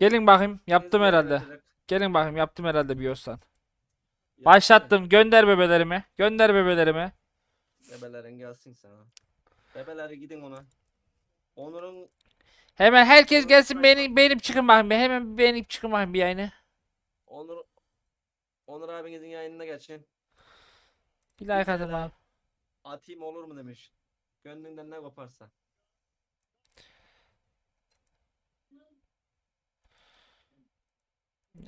Gelin bakayım. Yaptım herhalde. Gelin bakayım. Yaptım herhalde bir yostan. Başlattım. Gönder bebelerimi. Gönder bebelerimi. Bebelerin gelsin sana. Bebeleri gidin ona. Onur'un Hemen herkes gelsin beğenip beğenip çıkın bakayım. bir. Hemen beğenip çıkın bakayım bir yayını. Onur Onur abinizin yayınına geçin. Bir like atın daha. abi. Atayım olur mu demiş. Gönlünden ne koparsa.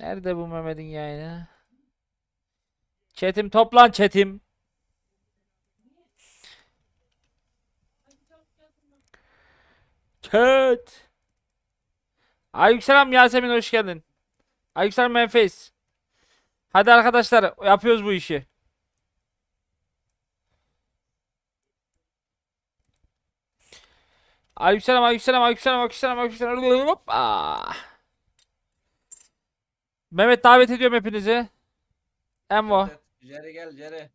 Nerede bu Mehmet'in yayını? Çetim toplan çetim. Chat. Aleykümselam Yasemin hoş geldin. Aleykümselam Menfes. Hadi arkadaşlar yapıyoruz bu işi. Aleykümselam aleykümselam aleykümselam aleykümselam aleykümselam. Hoppa. Mehmet davet ediyorum hepinizi. Evet, Jerry gel Jerry.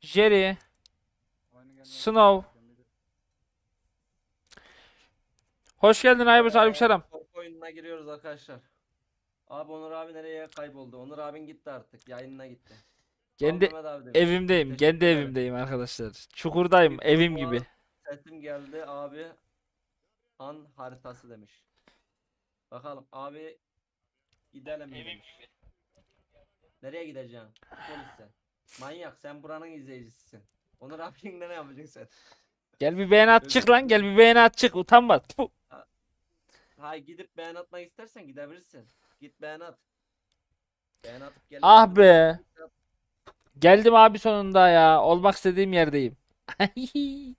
Jerry, Snow. Hoş geldin Aybus aleykümselam. Korku oyununa giriyoruz arkadaşlar. Abi Onur abi nereye kayboldu? Onur abin gitti artık. Yayınına gitti. Kendi abi demiş. evimdeyim. Teşekkür Kendi ederim. evimdeyim arkadaşlar. Çukurdayım evim gibi. Sesim geldi abi. An haritası demiş. Bakalım abi gidelim demiş. Nereye gideceksin? Polis sen. Manyak sen buranın izleyicisisin. Onur abinin ne yapacaksın sen? Gel bir beğeni at çık lan. Gel bir beğeni at çık. Utanma. Tfu. Hay gidip beğen atmak istersen gidebilirsin. Git beğen at. Beğen atıp gel. Ah be. Geldim abi sonunda ya. Olmak istediğim yerdeyim.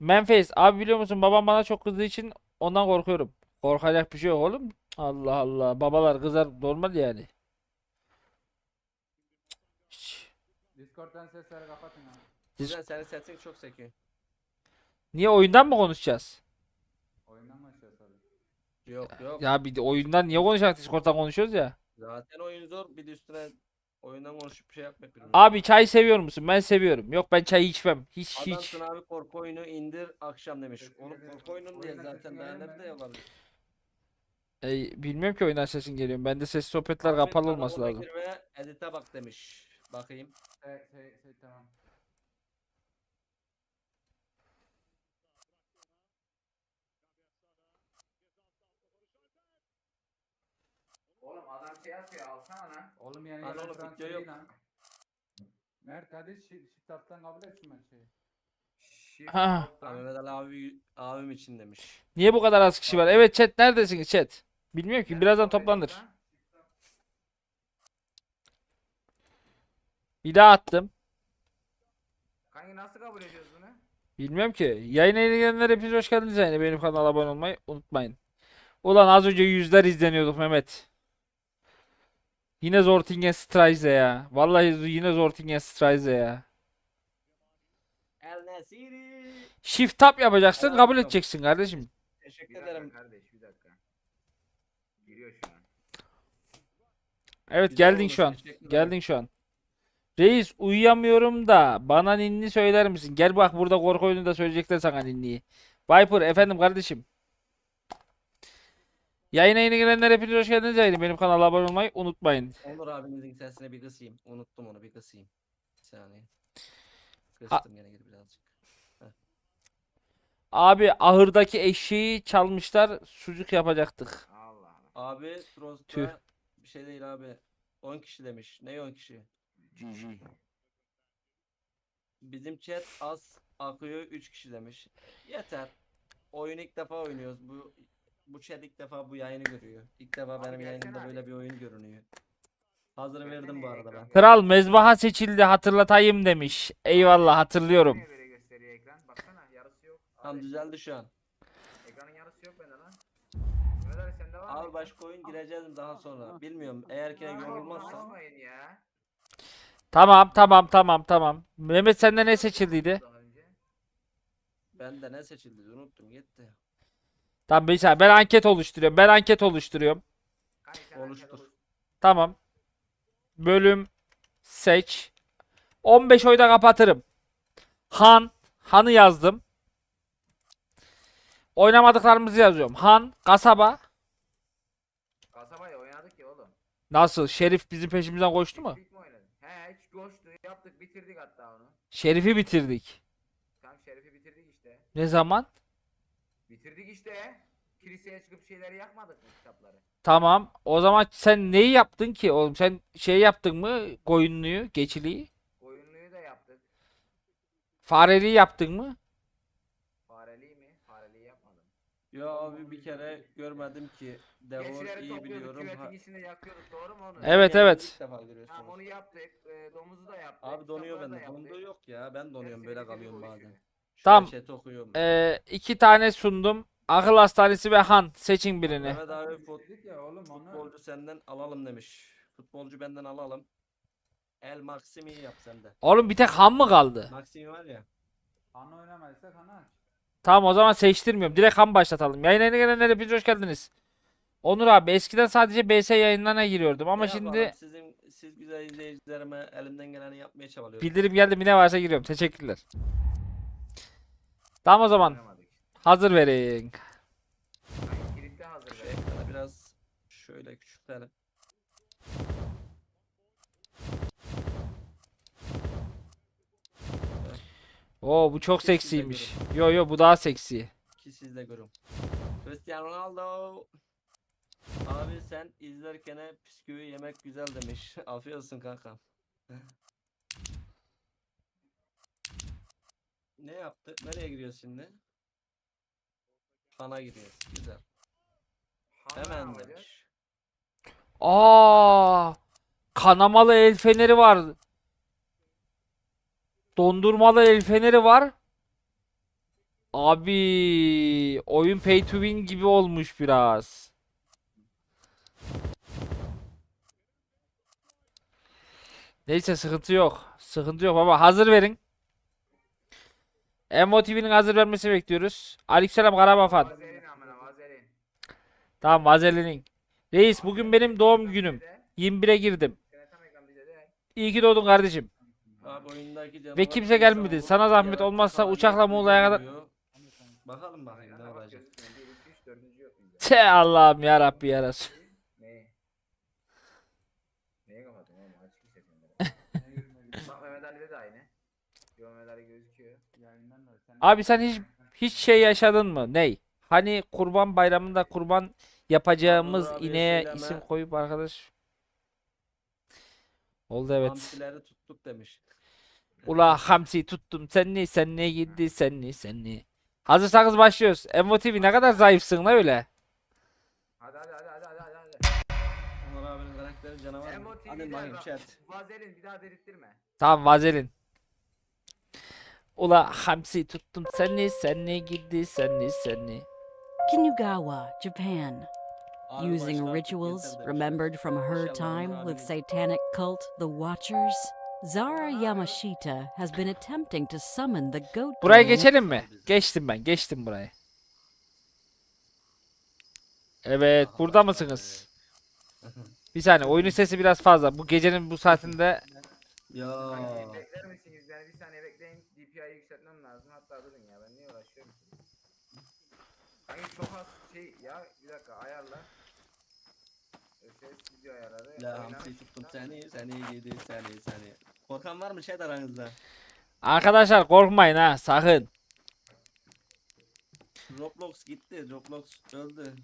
Memphis abi biliyor musun babam bana çok kızdığı için ondan korkuyorum. Korkacak bir şey yok oğlum. Allah Allah. Babalar kızar normal yani. Discord'dan sesleri kapatın abi. Güzel senin sesin çok sekiyor. Niye oyundan mı konuşacağız? Oyundan mı açıyoruz abi? Yok yok. Ya bir de oyundan niye konuşacak? Discord'dan konuşuyoruz ya. Zaten oyun zor. Bir de üstüne oyundan konuşup bir şey yapmak birbirine. Abi çay seviyor musun? Ben seviyorum. Yok ben çay içmem. Hiç hiç. Adamsın abi korku oyunu indir akşam demiş. Oğlum korku oyunu diye zaten sesini daha verelim Ey, bilmiyorum ki oyundan sesin geliyor. Bende ses sohbetler kapalı olması lazım. edite bak demiş. Bakayım. Şey, şey, şey tamam. Oğlum adam şey yapıyor alsana lan. Oğlum yani Lan oğlum, video yok. lan. Mert hadi şi- şiptaptan kabul et şu şeyi. Ha. Mehmet Ali abi abim için demiş. Niye bu kadar az kişi var? Evet chat neredesiniz chat? Bilmiyorum ki birazdan toplanır. Bir daha attım. Kanka nasıl kabul ediyoruz bunu? Bilmiyorum ki. Yayına yeni gelenler hepiniz hoş geldiniz yani. Benim kanala abone olmayı unutmayın. Ulan az önce yüzler izleniyorduk Mehmet. Yine Zortingen Strize ya. Vallahi yine Zortingen Strize ya. El Nesiri. Shift tab yapacaksın, kabul edeceksin kardeşim. Teşekkür ederim. kardeş bir dakika. Giriyor şu an. Evet Güzel geldin şu an. Geldin şu an. Reis uyuyamıyorum da bana ninni söyler misin? Gel bak burada korku oyununda söyleyecekler sana ninniyi. Viper efendim kardeşim. Yayına yeni gelenler hepiniz hoş geldiniz yayını. Benim kanala abone olmayı unutmayın. Onur abimizin sesine bir kısayım. Unuttum onu bir kısayım. Bir saniye. Kıstım gene geri birazcık. Abi ahırdaki eşeği çalmışlar. Sucuk yapacaktık. Abi Tüh. Frost'ta bir şey değil abi. 10 kişi demiş. Ne 10 kişi? Bizim chat az akıyor 3 kişi demiş. Yeter. Oyun ilk defa oynuyoruz. Bu bu chat ilk defa bu yayını görüyor. İlk defa Abi benim yayınımda böyle bir oyun görünüyor. Hazır verdim bu arada ben. Kral mezbaha seçildi hatırlatayım demiş. Eyvallah hatırlıyorum. Tam düzeldi şu an. ekranın yarısı yok bende lan. Mehmet abi? Abi başka oyun gireceğiz daha sonra. Bilmiyorum. Eğer ki yorulmazsam. konuşmayın ya. Tamam tamam tamam tamam. Mehmet sende ne seçildiydi? Daha önce. Ben de ne seçildi unuttum gitti. Tamam bir saniye ben anket oluşturuyorum. Ben anket oluşturuyorum. Kanka sen Oluştur. arkada. Tamam. Bölüm seç. 15 oyda kapatırım. Han. Han'ı yazdım. Oynamadıklarımızı yazıyorum. Han, kasaba. Nasıl? Şerif bizim peşimizden koştu mu? Hiç mi oynadın? He hiç koştu yaptık bitirdik hatta onu. Şerif'i bitirdik. Tam Şerif'i bitirdik işte. Ne zaman? Bitirdik işte. Kiliseye çıkıp şeyleri yakmadık mı kitapları? Tamam. O zaman sen neyi yaptın ki oğlum? Sen şey yaptın mı? Koyunluyu, geçiliği. Oyunluyu da yaptık. Fareliği yaptın mı? Fareliği mi? Fareliği yapmadım. Yo abi bir kere görmedim ki. Devor iyi topluyorduk biliyorum. küvetin Ha- içinde yakıyorduk doğru mu onu? Evet, Yani evet. ilk defa görüyorsunuz. Tamam onu yaptık. E, domuzu da yaptık. Abi donuyor kitapları da bende. yaptık. Donduğu yok ya. Ben donuyorum Hepsini böyle bitirdik kalıyorum bazen. işi. Şöyle Tamam. okuyorum. Ee, iki tane sundum. Akıl hastanesi ve Han. Seçin birini. Mehmet abi fut- Dedik ya oğlum onu. futbolcu senden alalım demiş. Futbolcu benden alalım. El Maximi'yi yap sende. Oğlum bir tek Han mı kaldı? Maximi var ya. Han oynamayırsak Han aç. Tamam o zaman seçtirmiyorum. Direkt Han başlatalım. Yayına yeni gelenler hepiniz hoş geldiniz. Onur abi eskiden sadece BS yayınlarına giriyordum ama Ne şimdi sizin siz güzel izleyicilerime elimden geleni yapmaya çabalıyorum. bildirim geldi mi ne varsa giriyorum. Teşekkürler. Tamam o zaman hazır verin. Kilitte hazır. Be. biraz şöyle küçültelim. Oo bu çok seksiymiş. Yo yo bu daha seksi. Ki siz de görün. Cristiano Ronaldo. Abi sen izlerken bisküvi yemek güzel demiş. Afiyet olsun kankam. ne yaptı? Nereye giriyoruz şimdi? Fana giriyoruz. Güzel. Hemen demiş. Aa kanamalı el feneri var. Dondurmalı el feneri var. Abi oyun pay to win gibi olmuş biraz. Neyse sıkıntı yok. Sıkıntı yok baba. Hazır verin. Emo TV'nin hazır vermesi bekliyoruz. Aleykümselam Karabafan. Tamam vazelinin. Reis bugün benim doğum günüm. 21'e girdim. İyi ki doğdun kardeşim. Abi oyundaki Ve kimse insan gelmedi. Sana zahmet olmazsa uçakla Muğla'ya kadar-. Bakalım Aynen ne olacak. gözükmüyor. 1, 2, 3, 4. yok bizde. Te Allah'ım ya Rabbi ya Resul. Ne? Neye kapattın oğlum? Açık bir seçimleri. Ne yürüme Bak Mehmet Ali'de de aynı. Yo Mehmet Ali gözüküyor. Yayından da sen. Abi sen hiç hiç şey yaşadın mı? Ney? Hani kurban bayramında kurban yapacağımız abiye ineğe söyleme. isim koyup arkadaş. Oldu evet. Hamsileri tuttuk demiş. Ula hamsi tuttum sen ne sen ne gidi sen ne sen ne. Hazırsanız başlıyoruz. TV ne kadar zayıfsın la öyle. Hadi hadi hadi hadi hadi hadi. Onur abinin karakteri canavar. Emo mı? Hadi bakayım bak. chat. Vazelin bir daha derittirme. Tamam vazelin. Ula hamsi tuttum sen ne sen ne gidi sen ne sen ne. Kinugawa, Japan. Using rituals remembered from her time with satanic cult, the Watchers, Zara Yamashita has been attempting to summon the goat Buraya geçelim mi? Geçtim ben geçtim burayı. Evet burada mısınız? Bir saniye oyunun sesi biraz fazla. Bu gecenin bu saatinde Ya. Bekler misiniz? Yani bir saniye bekleyin. DPI'yi yükseltmem lazım. Hatta durun ya ben niye uğraşıyorum ki? Kanki çok az şey ya bir dakika ayarla. Ses video ayarları. La hamsi tuttum seni seni yedi seni seni. Korkan var mı chat aranızda? arkadaşlar korkmayın ha sakın. Roblox gitti. Roblox öldü.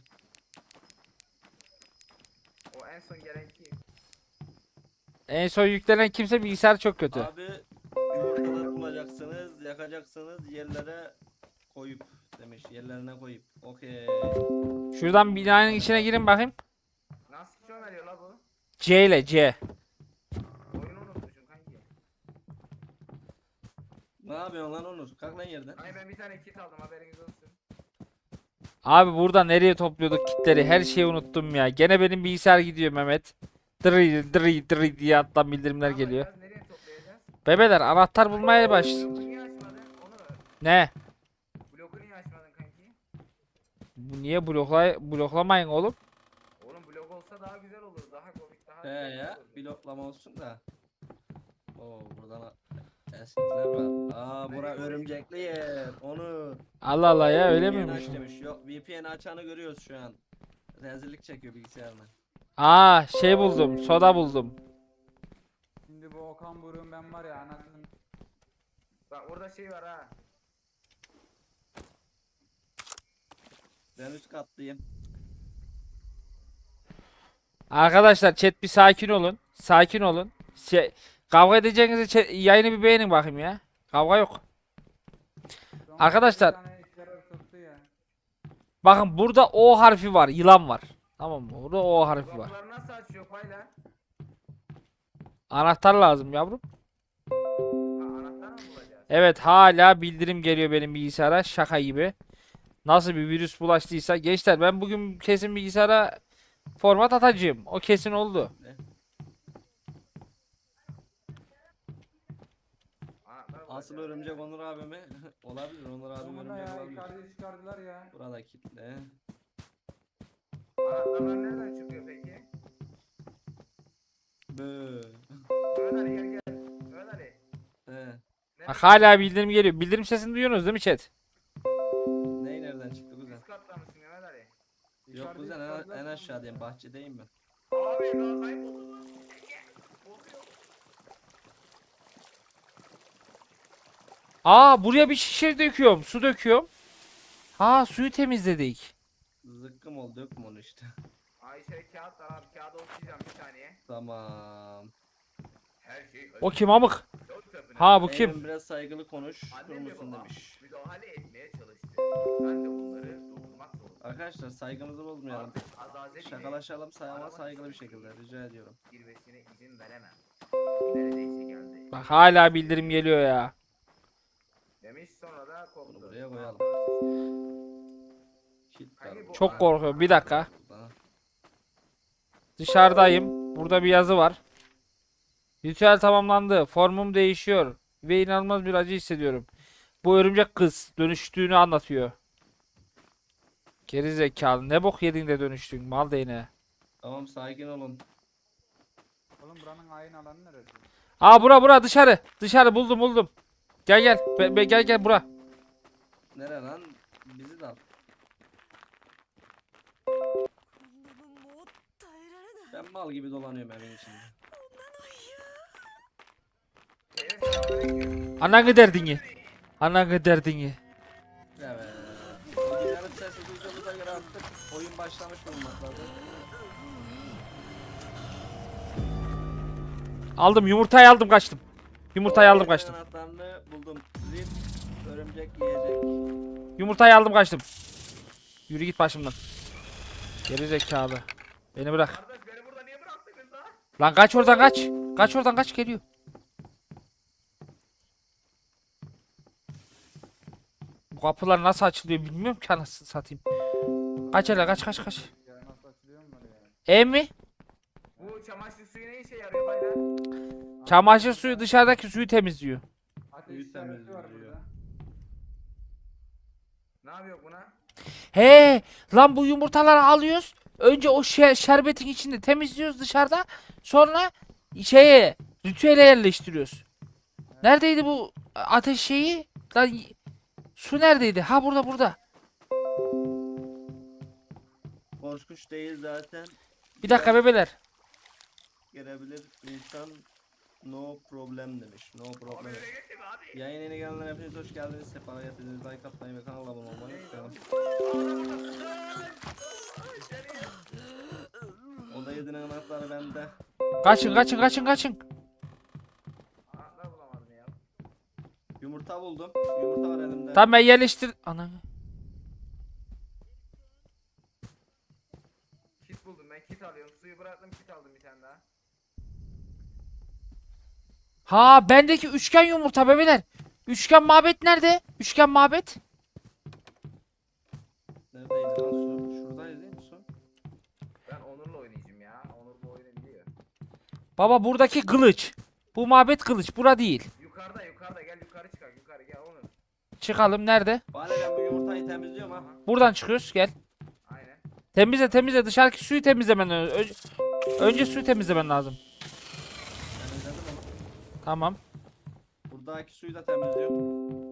O en son gelen kim? En son yüklenen kimse bilgisayar çok kötü. Abi yumurtaları bulacaksınız, yakacaksınız, yerlere koyup demiş. Yerlerine koyup. Okey. Şuradan binanın içine girin bakayım. Nasıl kill veriyor la bu? C ile C. Oyunu unutmuşum kanki. Ne yapıyorsun lan Onur? Kalk lan yerden. Ay ben bir tane kit aldım haberiniz olsun. Abi burada nereye topluyorduk kitleri? Her şeyi unuttum ya. Gene benim bilgisayar gidiyor Mehmet. Dırı dırı dırı diye alttan bildirimler Ne geliyor. Nereye toplayacağız? Bebeler anahtar bulmaya baş. Bloku niye açmadın? Onu Ne? bloku niye açmadın kanki? Bu niye blokla bloklamayın oğlum? Oğlum blok olsa daha güzel olur. Daha komik daha He güzel ya. olur. Bloklama olsun da. Oo buradan eskiler var. Aa bura örümcekli yer. Onur. Allah Allah ya öyle VPN aç miymiş? demiş. Yok VPN açanı görüyoruz şu an. Rezillik çekiyor bilgisayarına. Aa şey buldum. Soda buldum. Şimdi bu Okan Buruk'un ben var ya anasını. Bak orada şey var ha. Ben üst kattayım. Arkadaşlar chat bir sakin olun. Sakin olun. Şey, kavga edeceğinizi yayını bir beğenin bakayım ya. Kavga yok. Arkadaşlar-. Bakın burada O harfi var. Yılan var. Tamam mı? Burada O harfi var. Kapıları nasıl açıyor payla? Anahtar lazım yavrum. Evet hala bildirim geliyor benim bilgisayara. Şaka gibi. Nasıl bir virüs bulaştıysa. Gençler ben bugün kesin bilgisayara format atacağım. O kesin oldu. Anahtar Asıl bulacağız. örümcek Onur abi mi? olabilir Onur abi Sonunda örümcek ya olabilir. yukarıda çıkardılar ya. Burada kitle. Anahtarlar nereden çıkıyor peki? Bö. Ali gel gel. Ali. He. Bak hala bildirim geliyor. Bildirim sesini duyuyorsunuz değil mi chat? Ney nereden çıktı kuzen? Üst katta mısın Ali? Yok Yukarıda kuzen en, en aşağıdayım bahçedeyim ben. Abi daha kayboldu lan. Bozuyor. Aa buraya bir şişe döküyorum. Su döküyorum. Ha suyu temizledik. Zıkkım oldu dökme onu işte. Ayşe kağıt var abi kağıdı okuyacağım bir saniye. tamam. Her şey O kim amık? Ha bu kim? Eğlen biraz saygılı konuş. Annem ve Durmuşsun babam demiş. müdahale etmeye çalıştı. Ben de durdurmak zorundayım. Arkadaşlar saygımızı bozmayalım. Artık Azazeli'nin Şakalaşalım ama saygılı bir şekilde rica ediyorum. girmesine izin veremem. Neredeyse geldi. Bak hala bildirim geliyor ya. Demiş sonra da korktu. buraya koyalım. Çok korkuyorum. Bir dakika. Dışarıdayım. Burada bir yazı var. Ritüel tamamlandı. Formum değişiyor. Ve inanılmaz bir acı hissediyorum. Bu örümcek kız dönüştüğünü anlatıyor. Geri zekalı. Ne bok yedin de dönüştün mal değneği. Tamam sakin olun. Oğlum buranın ayın alanı neresi? Aa bura bura dışarı. Dışarı buldum buldum. Gel gel. Be, be- gel gel bura. Nere lan? Bizi de al. Ben mal gibi dolanıyorum evin içinde. Ananı derdini. Ananı derdini. Evet. Dinlerim sesi duyduğumuza göre artık oyun başlamış bulunmaktadır. Aldım yumurtayı aldım kaçtım. Yumurtayı aldım kaçtım. Örümcek yiyecek. Yumurtayı aldım kaçtım. Yürü git başımdan. Geri zekalı. Beni bırak. Kardeş beni burada niye bıraktınız lan? Lan kaç oradan kaç. Kaç oradan kaç geliyor. Bu kapılar nasıl açılıyor bilmiyorum ki anasını satayım. Kaç hele kaç kaç kaç. Ya nasıl açılıyor mu böyle ya? E mi? Bu çamaşır suyu ne işe yarıyor baylar? Çamaşır suyu dışarıdaki suyu temizliyor. Ateş temizliyor. Yapıyor buna? He lan bu yumurtaları alıyoruz. Önce o şe- şerbetin içinde temizliyoruz dışarıda. Sonra şeye ritüele yerleştiriyoruz. Neredeydi bu ateş şeyi? Lan su neredeydi? Ha burada burada. Korkunç değil zaten. Bir dakika bebeler. Gelebilir. İnsan no problem demiş. No Abi problem. öyle geçti mi abi? Yayın yeni gelenler hepiniz hoş geldiniz. Sefa getirdiniz. Like atmayı ve kanala abone olmayı unutmayın. O da yedinin anahtarı bende. Kaçın kaçın kaçın kaçın. Anahtar bulamadım ya. Yumurta buldum. Yumurta var elimde. Tamam ben yerleştir. Ana. Kit buldum ben kit alıyorum. Suyu bıraktım kit aldım bir tane daha. Ha bendeki üçgen yumurta bebeler. Üçgen mabet nerede? Üçgen mabet. Neredeydi lan su? Şuradaydı değil mi su? Ben Onur'la oynayacağım ya. Onur bu oyunu biliyor. Baba buradaki kılıç. Bu mabet kılıç. Bura değil. Yukarıda yukarıda gel yukarı çıkar yukarı gel Onur. Çıkalım nerede? Bari ben bu yumurtayı temizliyorum ha. Buradan çıkıyoruz. Gel. Aynen. Temizle temizle. Dışarıdaki suyu temizlemen lazım. Önce, önce suyu temizlemen lazım. Tamam. Buradaki suyu da temizliyorum.